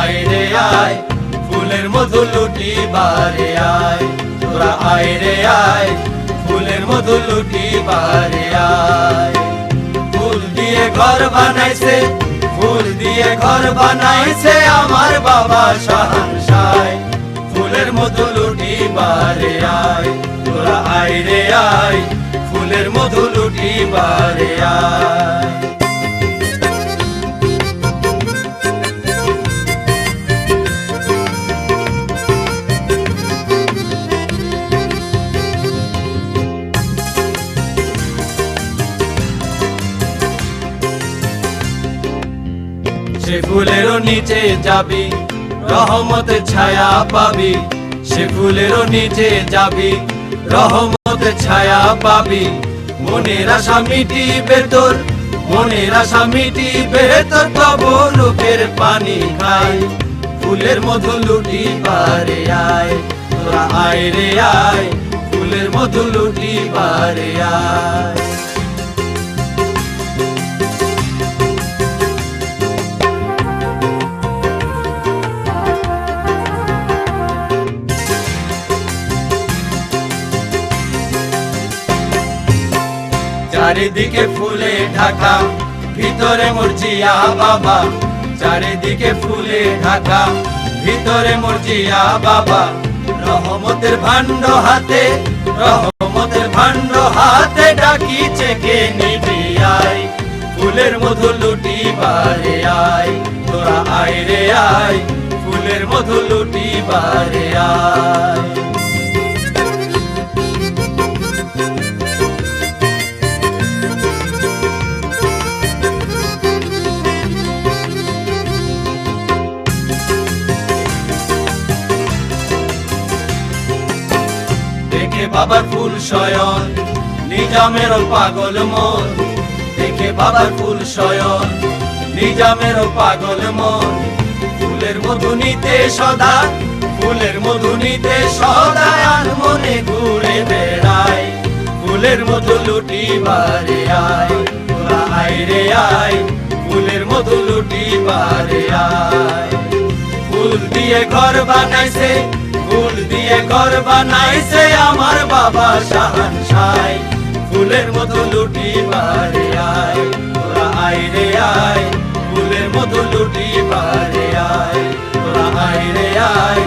আয় ফুলের মধু লুটি বারে আয়। তোরা আয় আয়, ফুলের মধু লুটি বারে আয়। ফুল দিয়ে ঘর বানাইছে, ফুল দিয়ে ঘর বানাইছে আমার বাবা শাহানশায় ফুলের মধু লুটি বারে আয়, তোরা আয় রে আয়, ফুলের মধু লুটি বারে সে ফুলেরও নিচে যাবি, রহমতের ছায়া পাবি। সে ফুলেরও নিচে যাবি, রহমতের ছায়া পাবি। মনের আশা মিটিবে তোর, মনের আশা মিটিবে তোর, তব লোকের পানি খাই। ফুলের মধু লুটি পারে আয়, তোরা আয় রে আয়। ফুলের মধু লুটি পারে আয়। চারিদিকে ফুলে ঢাকা, ভিতরে মরজিয়া বাবা। চারিদিকে ফুলে ঢাকা, ভিতরে মরজিয়া বাবা। রহমতের ভাণ্ড হাতে, রহমতের ভাণ্ড হাতে ডাকি চেকে নিবি আয় ফুলের মধু লুটি বারে আয়, তোরা আয় রে আয়। ফুলের মধু লুটি বারে আয়। বাবার ফুল শয়ন, নিজামের পাগল মন। দেখে বাবার ফুল শয়ন, নিজামের পাগল মন। ফুলের মধু নিতে সদা, ফুলের মধু নিতে সদা মনে ঘুরে বেড়ায় ফুলের মধু লুটি বারে আয় রে আয়। ফুলের মধু লুটি বারে আয়। ফুল দিয়ে ঘর বানাইছে ফুল দিয়ে ঘর বানাইছে আমার বাবা শাহানশাই। ফুলের মতো লুটি বারে আয়, তোরা রে আয়। ফুলের মতো লুটি বারে আয়, তোরা আয় রে আয়।